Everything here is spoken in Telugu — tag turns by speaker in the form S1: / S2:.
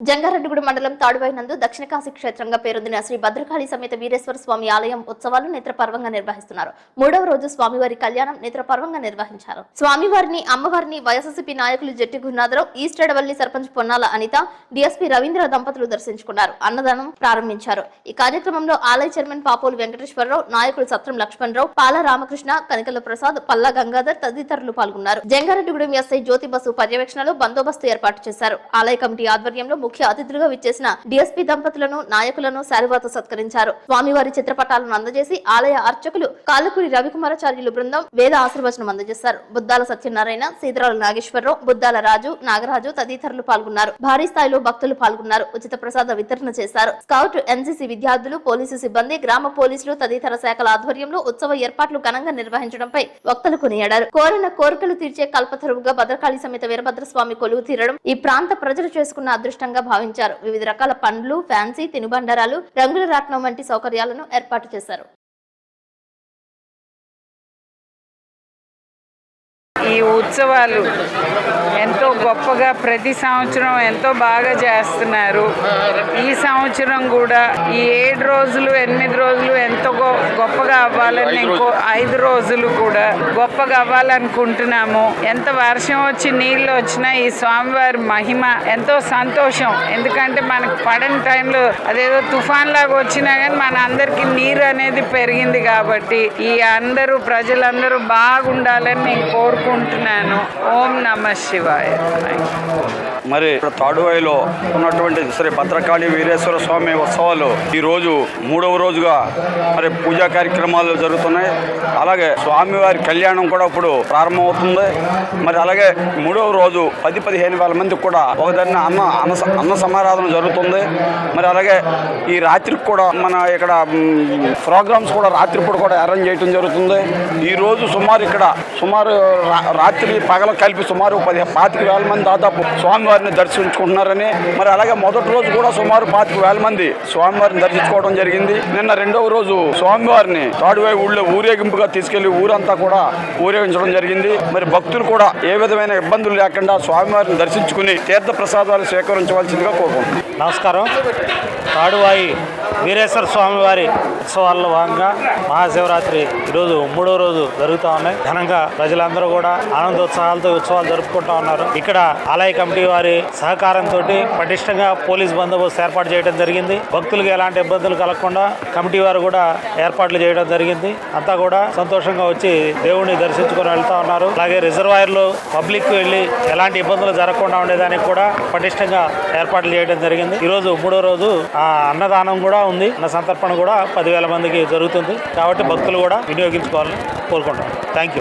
S1: జంగారెడ్డిగూడ మండలం తాడువైనందు దక్షిణ కాశీ క్షేత్రంగా పేరొందిన శ్రీ భద్రకాళి సమేత వీరేశ్వర స్వామి ఆలయం ఉత్సవాలు నేత్రపర్వంగా నిర్వహిస్తున్నారు. మూడవ రోజు స్వామివారి కళ్యాణం నేత్రపర్వంగా నిర్వహించారు. స్వామివారిని అమ్మవారిని వైఎస్ఎస్సీ నాయకులు జట్టి గురునాథరావు ఈస్ట్ ఎడవల్లి సర్పంచ్ పొన్నాల అనిత డిఎస్పీ రవీంద్ర దంపతులు దర్శించుకున్నారు. అన్నదానం ప్రారంభించారు. ఈ కార్యక్రమంలో ఆలయ చైర్మన్ పాపోలు వెంకటేశ్వరరావు నాయకులు సత్రం లక్ష్మణరావు పాల రామకృష్ణ కనికల ప్రసాద్ పల్లా గంగాధర్ తదితరులు పాల్గొన్నారు. జంగారెడ్డిగూడెం ఎస్ఐ జ్యోతి బస్సు పర్యవేక్షణలో బందోబస్తు ఏర్పాటు చేశారు. ఆలయ కమిటీ ఆధ్వర్యంలో ముఖ్య అతిథులుగా విచ్చేసిన డిఎస్పీ దంపతులను నాయకులను శాలువాత సత్కరించారు. స్వామివారి చిత్రపటాలను అందజేసి ఆలయ అర్చకులు కాళ్ళకూరి రవికుమారాచార్యులు బృందం వేద ఆశీర్వచనం అందజేశారు. బుద్దాల సత్యనారాయణ సీతరాల నాగేశ్వరరావు బుద్దాల రాజు నాగరాజు తదితరులు పాల్గొన్నారు. భారీ స్థాయిలో భక్తులు పాల్గొన్నారు. ఉచిత ప్రసాద వితరణ చేశారు. స్కౌట్ ఎన్సీసీ విద్యార్థులు పోలీసు సిబ్బంది గ్రామ పోలీసులు తదితర శాఖల ఆధ్వర్యంలో ఉత్సవ ఏర్పాట్లు ఘనంగా నిర్వహించడంపై వక్తలు కొనియాడారు. కోరిన కోరికలు తీర్చే కల్పతరువుగా భద్రకాళి సమేత వీరభద్రస్వామి కొలువు తీరడం ఈ ప్రాంత ప్రజలు చేసుకున్న అదృష్టంగా భావించారు. వివిధ రకాల పండ్లు ఫ్యాన్సీ తినుబండారాలు రంగుల రాట్నం వంటి సౌకర్యాలను ఏర్పాటు చేశారు.
S2: ఉత్సవాలు ఎంతో గొప్పగా ప్రతి సంవత్సరం ఎంతో బాగా చేస్తున్నారు. ఈ సంవత్సరం కూడా ఈ ఏడు రోజులు ఎనిమిది రోజులు ఎంతో గొ- గొప్పగా అవ్వాలని ఇంకో ఐదు రోజులు కూడా గొప్పగా అవ్వాలనుకుంటున్నాము. ఎంత వర్షం వచ్చి నీళ్ళు వచ్చినా ఈ స్వామివారి మహిమ ఎంతో సంతోషం. ఎందుకంటే మనకు పడని టైంలో అదేదో తుఫాన్ లాగా వచ్చినా కానీ మన అందరికి నీరు అనేది పెరిగింది కాబట్టి ఈ అందరూ ప్రజలందరూ బాగుండాలని నేను కోరుకుంటున్నాను. ఓం నమ శివాయ.
S3: మరి ఇక్కడ తాడువాయిలో ఉన్నటువంటి శ్రీ భద్రకాళి వీరేశ్వర స్వామి ఉత్సవాలు ఈ రోజు మూడవ రోజుగా మరి పూజా కార్యక్రమాలు జరుగుతున్నాయి. అలాగే స్వామివారి కళ్యాణం కూడా ఇప్పుడు ప్రారంభమవుతుంది. మరి అలాగే మూడవ రోజు పది పదిహేను వేల మందికి కూడా ఒకదాన్ని అన్న అన్న అన్న సమారాధన జరుగుతుంది. మరి అలాగే ఈ రాత్రికి కూడా మన ఇక్కడ ప్రోగ్రామ్స్ కూడా రాత్రిపూట కూడా అరేంజ్ చేయడం జరుగుతుంది. ఈరోజు సుమారు ఇక్కడ సుమారు రాత్రి పగల కలిపి సుమారు పది పాతిక వేల మంది దాదాపు స్వామివారిని దర్శించుకుంటున్నారని మరి అలాగే మొదటి రోజు కూడా సుమారు పాతిక వేల మంది స్వామివారిని దర్శించుకోవడం జరిగింది. నిన్న రెండవ రోజు స్వామివారిని తాడువై ఊళ్ళో ఊరేగింపుగా తీసుకెళ్ళి ఊరంతా కూడా ఊరేగించడం జరిగింది. మరి భక్తులు కూడా ఏ విధమైన ఇబ్బందులు లేకుండా స్వామివారిని దర్శించుకుని తీర్థ ప్రసాదాలు స్వీకరించవలసిందిగా కోరుకుంటున్నాం.
S4: నమస్కారం. తాడువాయి వీరేశ్వర స్వామి వారి ఉత్సవాల్లో భాగంగా మహాశివరాత్రి ఈరోజు మూడో రోజు జరుగుతూ ఉన్నాయి. ఘనంగా ప్రజలందరూ కూడా ఆనందోత్సాహాలతో ఉత్సవాలు జరుపుకుంటూ ఉన్నారు. ఇక్కడ ఆలయ కమిటీ వారి సహకారంతో పటిష్టంగా పోలీస్ బందోబస్తు ఏర్పాటు చేయడం జరిగింది. భక్తులకు ఎలాంటి ఇబ్బందులు కలగకుండా కమిటీ వారు కూడా ఏర్పాట్లు చేయడం జరిగింది. అంతా కూడా సంతోషంగా వచ్చి దేవుణ్ణి దర్శించుకొని వెళ్తా ఉన్నారు. అలాగే రిజర్వాయర్లు పబ్లిక్ వెళ్ళి ఎలాంటి ఇబ్బందులు జరగకుండా ఉండేదానికి కూడా పటిష్టంగా ఏర్పాట్లు చేయడం జరిగింది. ఈ రోజు మూడో రోజు ఆ అన్నదానం కూడా ఉంది. అన్న సంతర్పణ కూడా పదివేల మందికి జరుగుతుంది. కాబట్టి భక్తులు కూడా వినియోగించుకోవాలని కోరుకుంటాం థ్యాంక్ యూ